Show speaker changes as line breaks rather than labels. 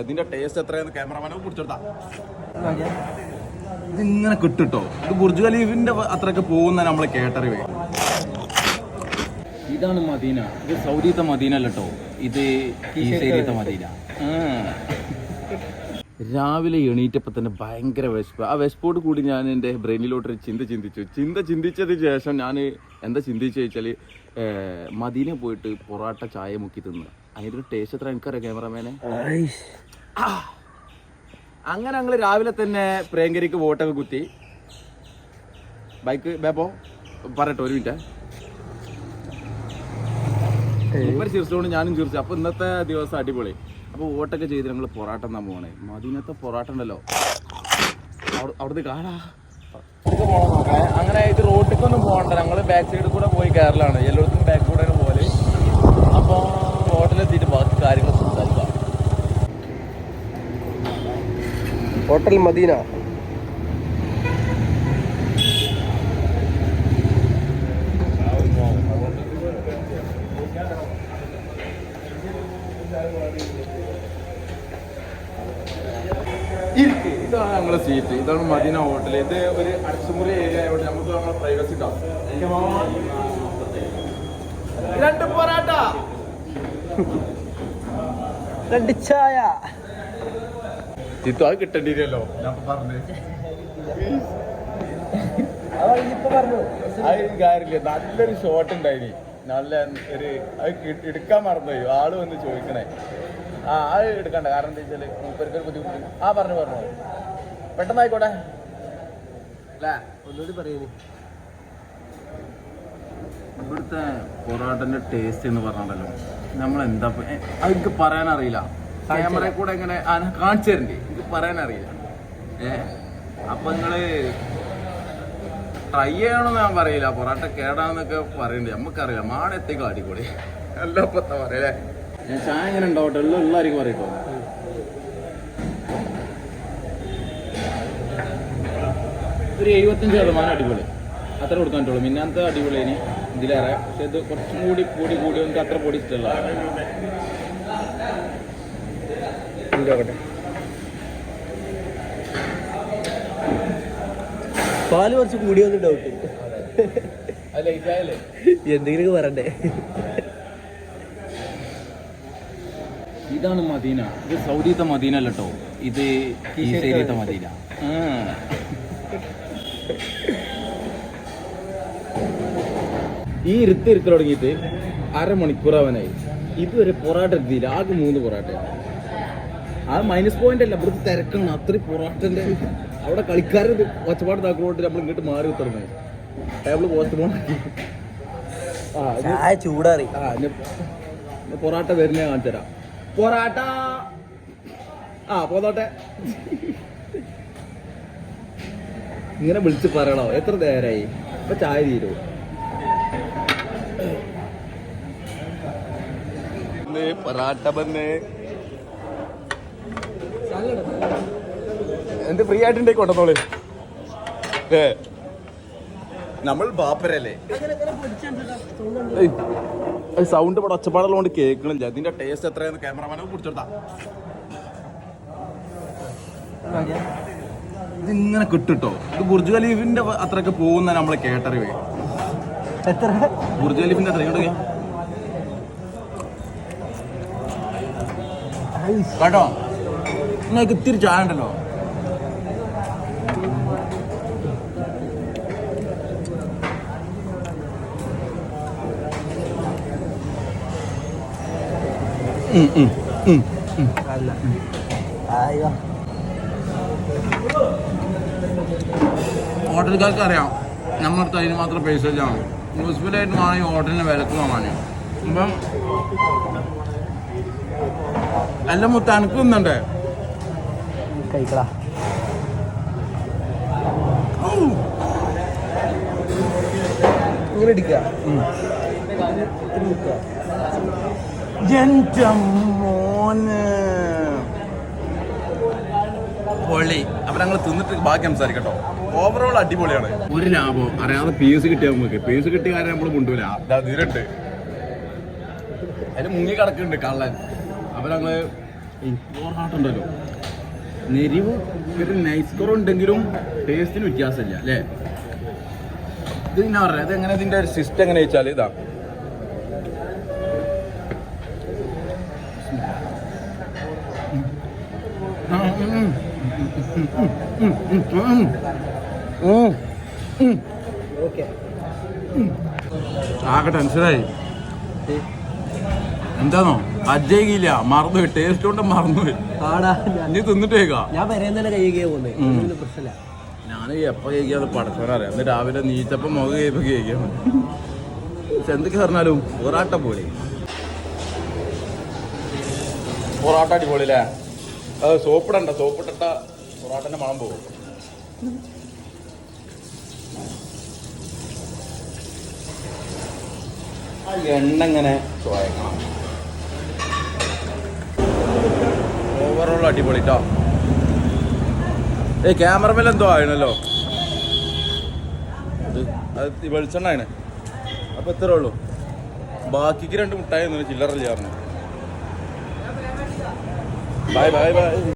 ഇതിന്റെ ടേസ്റ്റ് എത്രയെന്ന് ക്യാമറമാനെ കുടിച്ചെടുത്താ ഇതിങ്ങനെ കിട്ടിട്ടോ. ഇത് ബുർജ് ഖലീഫിന്റെ അത്രയൊക്കെ പോകുന്ന നമ്മൾ കേട്ടറിവേ ഇതാണ് മദീന. ഇത് സൗദിത്തെ മദീന അല്ലട്ടോ ഇത് കീശേരിയത്തെ മദീന. ആ. രാവിലെ എണീറ്റപ്പോൾ തന്നെ ഭയങ്കര വിശപ്പ്. ആ വിശപ്പോട് കൂടി ഞാൻ എന്റെ ബ്രെയിനിലോട്ടൊരു ചിന്ത ചിന്തിച്ചു. ചിന്ത ചിന്തിച്ചതിന് ശേഷം ഞാൻ എന്താ ചിന്തിച്ചു വെച്ചാൽ മദീന പോയിട്ട് പൊറാട്ട ചായ മുക്കി തിന്ന്. അതിന്റെ ഒരു ടേസ്റ്റ് എത്ര എനിക്കറിയാം ക്യാമറമാനെ അങ്ങനെ ഞങ്ങൾ രാവിലെ തന്നെ പ്രേങ്കരിക്ക് വോട്ടൊക്കെ കുത്തി. ബൈക്ക് ബേപ്പോ പറയട്ടെ ഒരു മിനിറ്റ്. ഇപ്പം ചിരിച്ചുകൊണ്ട് ഞാനും ചിരിച്ചു. അപ്പൊ ഇന്നത്തെ ദിവസം അടിപൊളി. അപ്പൊ വോട്ടൊക്കെ ചെയ്ത് ഞങ്ങൾ പൊറാട്ട എന്നാ പോണേ മദീനത്തെ പൊറാട്ട ഉണ്ടല്ലോ. അവിടുത്തെ കാണാ അങ്ങനെ ഇത് റോഡിലേക്കൊന്നും പോകണ്ട. ഞങ്ങൾ ബാക്ക് സൈഡിൽ കൂടെ പോയി കയറലാണ് എല്ലായിടത്തും ബാക്ക് കൂടെ പോലെ അപ്പോൾ റോട്ടിലെത്തിയിട്ട് ബാക്കി കാര്യങ്ങൾ
ഹോട്ടൽ മദീന.
ഇതാണ് ഞങ്ങളെ സീറ്റ് ഇതാണ് മദീന ഹോട്ടൽ ഇത് ഒരു അടച്ചുമുറി ഏരിയ ആയതുകൊണ്ട് നമുക്ക് നമ്മളെ പ്രൈവസി കാണാം രണ്ട് പൊറാട്ട.
രണ്ട് ചായ.
ചിത്തു അത് കിട്ടേണ്ടിരല്ലോ ഞാൻ പറഞ്ഞു. കാര്യമില്ല. നല്ലൊരു ഷോട്ട് ഉണ്ടായിനി. നല്ല ഒരു അത് എടുക്കാൻ മറന്നുപോയി. ആൾ വന്ന് ചോദിക്കണേ. ആ ആ എടുക്കണ്ട. കാരണം എന്താ വെച്ചാൽ മൂപ്പർക്ക് ഒരു ബുദ്ധിമുട്ട്. ആ പറഞ്ഞു പറഞ്ഞു. പെട്ടെന്നായിക്കോട്ടെ. അല്ലേ
ഒന്നുകൂടി പറയുന്നു
ഇവിടുത്തെ പൊറോട്ടന്റെ ടേസ്റ്റ് എന്ന് പറഞ്ഞാലോ നമ്മൾ എന്താ എനിക്ക് പറയാനറിയില്ല. ക്യാമറയിൽ കൂടെ എങ്ങനെ കാണിച്ചു തരണ്ടേ? അറിയില്ല ഏ? അപ്പൊ നിങ്ങൾ ട്രൈ ചെയ്യണമെന്ന് ഞാൻ പറയില്ല. പൊറോട്ട കേടാന്നൊക്കെ പറയണ്ടേ. നമുക്കറിയില്ല മാടെത്തേക്കും അടിപൊളി. അല്ല പത്ത പറയല്ലേ ഞാൻ ചായ എങ്ങനെ ഉണ്ടാവട്ടെ? എല്ലാം എല്ലാവർക്കും പറയട്ടോ. ഒരു എഴുപത്തഞ്ച് ശതമാനം അടിപൊളി. അത്ര കൊടുക്കാൻ പറ്റുള്ളൂ. മിന്നാമത്തെ അടിപൊളി ഇനി ഇതിലേറെ. പക്ഷെ ഇത് കുറച്ചും കൂടി കൂടി കൂടി എനിക്ക് അത്ര പൊടി ഇഷ്ടമല്ല
പാൽ കുറച്ച് കൂടി വന്ന് ഡൗട്ട്
അത് ലൈറ്റ് ആയല്ലേ
എന്തെങ്കിലും പറയണ്ടേ?
ഇതാണ് മദീന. ഇത് സൗദിത്തെ മദീന അല്ലട്ടോ ഇത് കീശേരിയത്തെ മദീന. ആ. ഈ ഇരുത്ത് ഇരുത്ത് തുടങ്ങിയിട്ട് അരമണിക്കൂർ അവനായി ഇതുവരെ പൊറാട്ട എത്തിയില്ല ആകെ മൂന്ന് പൊറാട്ട ആ മൈനസ് പോയിന്റ് അല്ല. ഇവിടുത്തെ തിരക്കാണ്. അത്രയും പൊറാട്ടന്റെ അവിടെ കളിക്കാർ ഒച്ചപ്പാട് താക്കളോട്ട് നമ്മൾ ഇങ്ങോട്ട് മാറി ഉത്തരമേ. ടേബിൾ പോസ്റ്റ് പോണാക്കി ആ
ചായ ചൂടാറി.
ആ പൊറാട്ട വരുന്ന കാണിച്ചു തരാം പൊറാട്ട! ആ പോന്നോട്ടെ. ഇങ്ങനെ വിളിച്ച് പറയണോ? എത്ര നേരായി? ഇപ്പൊ ചായ തീരൂ? പൊറാട്ട ബന്ന് എന്ത് ഫ്രീ ആയിട്ടുണ്ടേ കൊണ്ടുവന്നോൾ ഏ. നമ്മൾ ബാപ്പരല്ലേ? സൗണ്ട് ഇവിടെ ഒച്ചപ്പാടുള്ളതുകൊണ്ട് കേൾക്കണില്ല. ഇതിന്റെ ടേസ്റ്റ് എത്രയാന്ന് ക്യാമറമാനെ കുടിച്ചെടുത്താ ഇതിങ്ങനെ കിട്ടുട്ടോ. ഇത് ബുർജ് ഖലീഫിന്റെ അത്രയൊക്കെ പോകുന്ന നമ്മളെ കേട്ടറിവേ
എത്ര?
ബുർജ് ഖലീഫിന്റെ അത്ര ഇങ്ങോട്ട് നോക്കിയേ. കേട്ടോ? നിങ്ങൾക്ക് ഇത്തിരി ചായ ഉണ്ടല്ലോ. ഹോട്ടൽക്കാർക്ക് അറിയാം നമ്മുടെ അടുത്ത് അതിന് മാത്രം പൈസ ഇല്ലാണ് യൂസ്ഫുള്ളായിട്ട് വേണമെങ്കിൽ ഹോട്ടലിന് വിലക്ക് വാങ്ങാനും. അപ്പം നല്ല മൊത്തം അനക്കുന്നുണ്ട്
കഴിക്കളാ ഇങ്ങനെ എടുക്കുക
എന്റെ മോന്. പൊളി. അപ്പൊ ഞങ്ങൾ തിന്നിട്ട് ബാക്കി സംസാരിക്കട്ടോ. ഓവറോൾ അടിപൊളിയാണ്. ഒരു ലാഭം. അറിയാതെ പി എസ് കിട്ടിയ നമുക്ക്. പീസ് കിട്ടിയ കാര്യം നമ്മൾ കൊണ്ടുപോല അതിരണ്ട് അതിന് മുങ്ങി കിടക്കുന്നുണ്ട് കള്ളൻ. അപ്പൊ ഞങ്ങൾ ഉണ്ടല്ലോ. നെരിവ് ഒരു നൈസ് കുറവുണ്ടെങ്കിലും ടേസ്റ്റിന് വ്യത്യാസമില്ല അല്ലേ? ഇത് ഞാൻ പറയാം. ഇത് എങ്ങനെ ഇതിന്റെ ഒരു സിസ്റ്റം എങ്ങനെ വെച്ചാൽ ഇതാ. ആകെ ടെൻഷനായി. എന്താണോ അജയില്ല മറന്നു ടേസ്റ്റ് കൊണ്ട് മറന്നുപോയി.
നീ ഞാൻ-
ഇനി തിന്നിട്ടേക്കാ?
ഞാൻ വരേന്ന് തന്നെ കഴിയുകയെ പോകുന്നത്. പ്രശ്നമില്ല.
ഞാൻ എപ്പോൾ കഴിക്കാതെ പടച്ചവനറിയാം അന്ന് രാവിലെ നീച്ചപ്പം മുഖം കഴിയപ്പോ കഴിക്കാൻ പക്ഷെ എന്തൊക്കെ പറഞ്ഞാലും പൊറാട്ട പോലെ. പൊറാട്ട അടിപൊളി അല്ലേ സോപ്പിടണ്ട സോപ്പിട്ടിട്ട പൊറോട്ടന്റെ മണം പോകും. ആ എണ്ണ ഇങ്ങനെ ഓവറോൾ അടിപൊളി കേട്ടോ ഏയ് ക്യാമറമേൽ എന്തോ ആയിരുന്നല്ലോ അത് വെളിച്ചെണ്ണ ആണ് അപ്പൊ എത്ര ഉള്ളൂ. ബാക്കിക്ക് രണ്ട് മുട്ടായി ചില്ലറല്ലേ ചേർന്നു Bye, bye, bye.